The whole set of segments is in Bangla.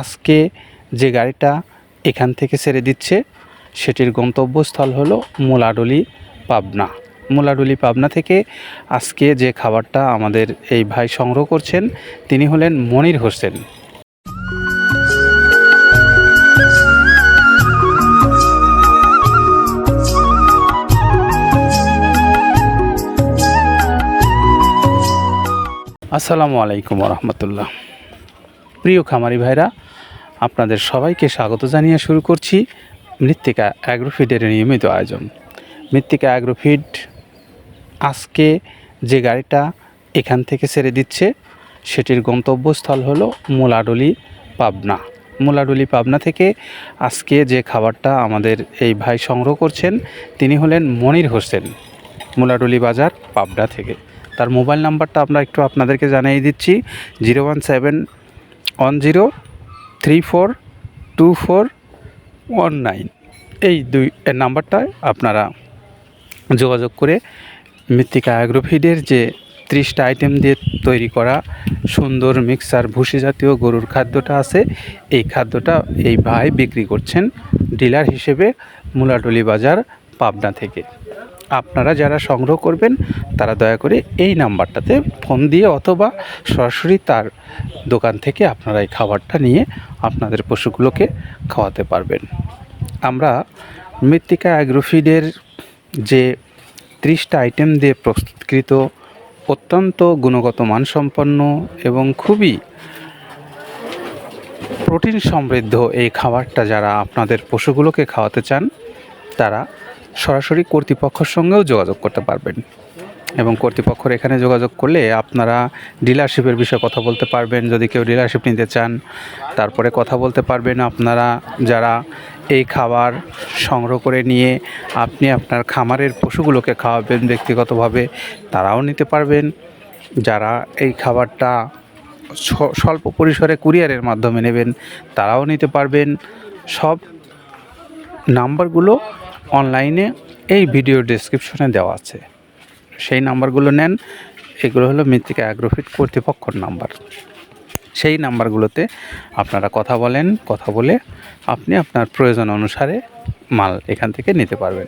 আজকে যে গাড়িটা এখান থেকে ছেড়ে দিচ্ছে, সেটির গন্তব্যস্থল হলো মোলাডলি পাবনা। মোলাডলি পাবনা থেকে আজকে যে খাবারটা আমাদের এই ভাই সংগ্রহ করছেন, তিনি হলেন মনির হোসেন। আসসালামু আলাইকুম রহমতুল্লাহ। প্রিয় খামারি ভাইরা আপনাদের সবাইকে স্বাগত জানিয়ে শুরু করছি মৃত্তিকা অ্যাগ্রোফিডের নিয়মিত আয়োজন। মৃত্তিকা অ্যাগ্রোফিড আজকে যে গাড়িটা এখান থেকে ছেড়ে দিচ্ছে, সেটির গন্তব্যস্থল হলো মোলাডলি পাবনা। মোলাডলি পাবনা থেকে আজকে যে খাবারটা আমাদের এই ভাই সংগ্রহ করছেন, তিনি হলেন মনির হোসেন, মোলাডলি বাজার পাবনা থেকে। তার মোবাইল নাম্বারটা আমরা একটু আপনাদেরকে জানিয়ে দিচ্ছি, zero one seven one zero three four two four one nine এই দুই নাম্বারটায় আপনারা যোগাযোগ করে মৃত্তিকা অ্যাগ্রোফিডের যে ত্রিশটা আইটেম দিয়ে তৈরি করা সুন্দর মিক্সার ভুসি জাতীয় গরুর খাদ্যটা আছে, এই খাদ্যটা এই ভাই বিক্রি করছেন ডিলার হিসেবে মুলাটলি বাজার পাবনা থেকে। আপনারা যারা সংগ্রহ করবেন, তারা দয়া করে এই নাম্বারটাতে ফোন দিয়ে অথবা সরাসরি তার দোকান থেকে আপনারা এই খাবারটা নিয়ে আপনাদের পশুগুলোকে খাওয়াতে পারবেন। আমরা মৃত্তিকা অ্যাগ্রোফিডের যে ত্রিশটা আইটেম দিয়ে প্রস্তুতকৃত অত্যন্ত গুণগত মানসম্পন্ন এবং খুবই প্রোটিন সমৃদ্ধ এই খাবারটা যারা আপনাদের পশুগুলোকে খাওয়াতে চান তারা সরাসরি কর্তৃপক্ষের সঙ্গেও যোগাযোগ করতে পারবেন। এবং কর্তৃপক্ষের এখানে যোগাযোগ করলে আপনারা ডিলারশিপের বিষয়ে কথা বলতে পারবেন। যদি কেউ ডিলারশিপ নিতে চান, তারপরে কথা বলতে পারবেন। আপনারা যারা এই খাবার সংগ্রহ করে নিয়ে আপনি আপনার খামারের পশুগুলোকে খাওয়াবেন ব্যক্তিগতভাবে, তারাও নিতে পারবেন। যারা এই খাবারটা স্বল্প পরিসরে কুরিয়ারের মাধ্যমে নেবেন, তারাও নিতে পারবেন। সব নাম্বারগুলো অনলাইনে এই ভিডিও ডেসক্রিপশনে দেওয়া আছে। সেই নাম্বারগুলো নেন। এগুলো হলো মৃত্তিকা অ্যাগ্রোফিট কর্তৃপক্ষর নাম্বার। সেই নাম্বারগুলোতে আপনারা কথা বলেন, কথা বলে আপনি আপনার প্রয়োজন অনুসারে মাল এখান থেকে নিতে পারবেন।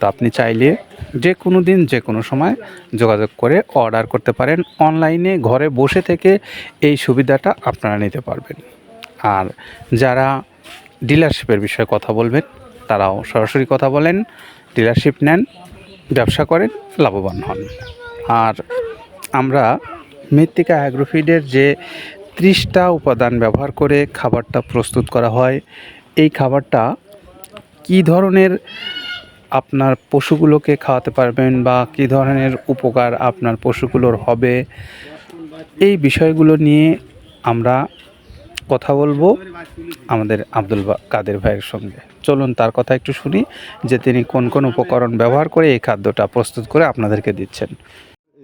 তো আপনি চাইলে যে কোনো দিন, যে কোনো সময় যোগাযোগ করে অর্ডার করতে পারেন। অনলাইনে ঘরে বসে থেকে এই সুবিধাটা আপনারা নিতে পারবেন। আর যারা ডিলারশিপের বিষয়ে কথা বলবেন তারাও সরাসরি কথা বলেন ডিলারশিপ নেন, ব্যবসা করেন, লাভবান হন। আর আমরা মৃত্তিকা অ্যাগ্রোফিডের যে ত্রিশটা উপাদান ব্যবহার করে খাবারটা প্রস্তুত করা হয়, এই খাবারটা কী ধরনের আপনার পশুগুলোকে খাওয়াতে পারবেন বা কী ধরনের উপকার আপনার পশুগুলোর হবে, এই বিষয়গুলো নিয়ে আমরা কথা বলব আমাদের আব্দুল কাদের ভাইয়ের সঙ্গে। চলুন তার কথা একটু শুনি, যে তিনি কোন কোন উপকরণ ব্যবহার করে এই খাদ্যটা প্রস্তুত করে আপনাদেরকে দিচ্ছেন।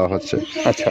দেওয়া হচ্ছে। আচ্ছা।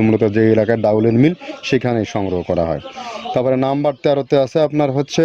মূলত যে এলাকায় ডাউলের মিল সেখানে সংগ্রহ করা হয়। তারপরে নাম্বার তেরোতে আছে আপনার হচ্ছে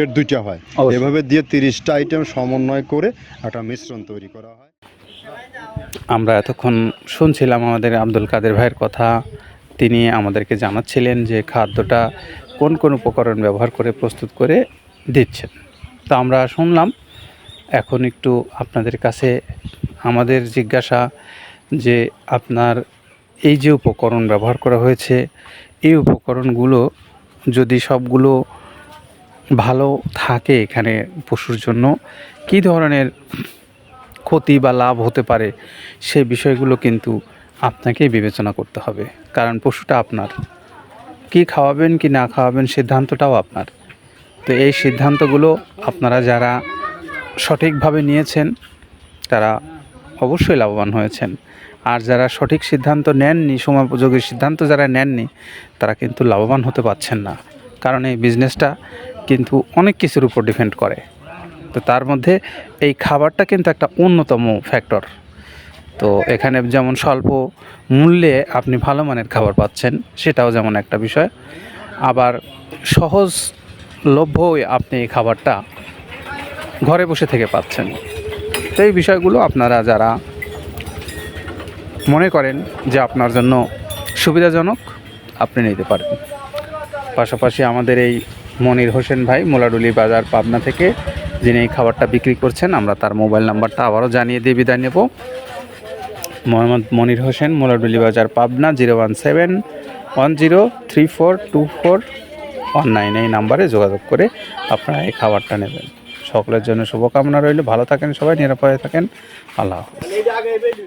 দুইটা হয়। এভাবে দিয়ে তিরিশটা আইটেম সমন্বয় করে একটা মিশ্রণ তৈরি করা হয়। আমরা এতক্ষণ শুনছিলাম আমাদের আব্দুল কাদের ভাইয়ের কথা। তিনি আমাদেরকে জানাচ্ছিলেন যে খাদ্যটা কোন কোন উপকরণ ব্যবহার করে প্রস্তুত করে দিচ্ছেন। তো আমরা শুনলাম এখন একটু আপনাদের কাছে আমাদের জিজ্ঞাসা যে আপনার এই যে উপকরণ ব্যবহার করা হয়েছে এই উপকরণগুলো যদি সবগুলো ভালো থাকে এখানে পশুর জন্য? কী ধরনের ক্ষতি বা লাভ হতে পারে? সে বিষয়গুলো কিন্তু আপনাকেই বিবেচনা করতে হবে। কারণ পশুটা আপনার। কি খাওয়াবেন, কি না খাওয়াবেন সিদ্ধান্তটাও আপনার। তো এই সিদ্ধান্তগুলো আপনারা যারা সঠিকভাবে নিয়েছেন, তারা অবশ্যই লাভবান হয়েছেন। আর যারা সঠিক সিদ্ধান্ত নেননি সময় উপযোগী সিদ্ধান্ত যারা নেননি, তারা কিন্তু লাভবান হতে পারছেন না। কারণ এই বিজনেসটা কিন্তু অনেক কিছুর উপর ডিপেন্ড করে। তো তার মধ্যে এই খাবারটা কিন্তু একটা অন্যতম ফ্যাক্টর। তো এখানে যেমন স্বল্প মূল্যে আপনি ভালো মানের খাবার পাচ্ছেন, সেটাও যেমন একটা বিষয়। আবার সহজলভ্যই আপনি এই খাবারটা ঘরে বসে থেকে পাচ্ছেন। তো এই বিষয়গুলো আপনারা যারা মনে করেন যে আপনার জন্য সুবিধাজনক, আপনি নিতে পারেন। পাশাপাশি আমাদের এই মনির হোসেন ভাই, মোলাডুলি বাজার, পাবনা থেকে যিনি এই খাবারটা বিক্রি করছেন, আমরা তার মোবাইল নাম্বারটা আবারও জানিয়ে দিয়ে বিদায় নেব। Mohammad Monir Hossain, Moladuli Bazar, Pabna, zero one seven one zero three four two four one nine এই নাম্বারে যোগাযোগ করে আপনারা এই খাবারটা নেবেন। সকলের জন্য শুভকামনা রইল। ভালো থাকেন সবাই, নিরাপদে থাকেন। আল্লাহ হাফেজ।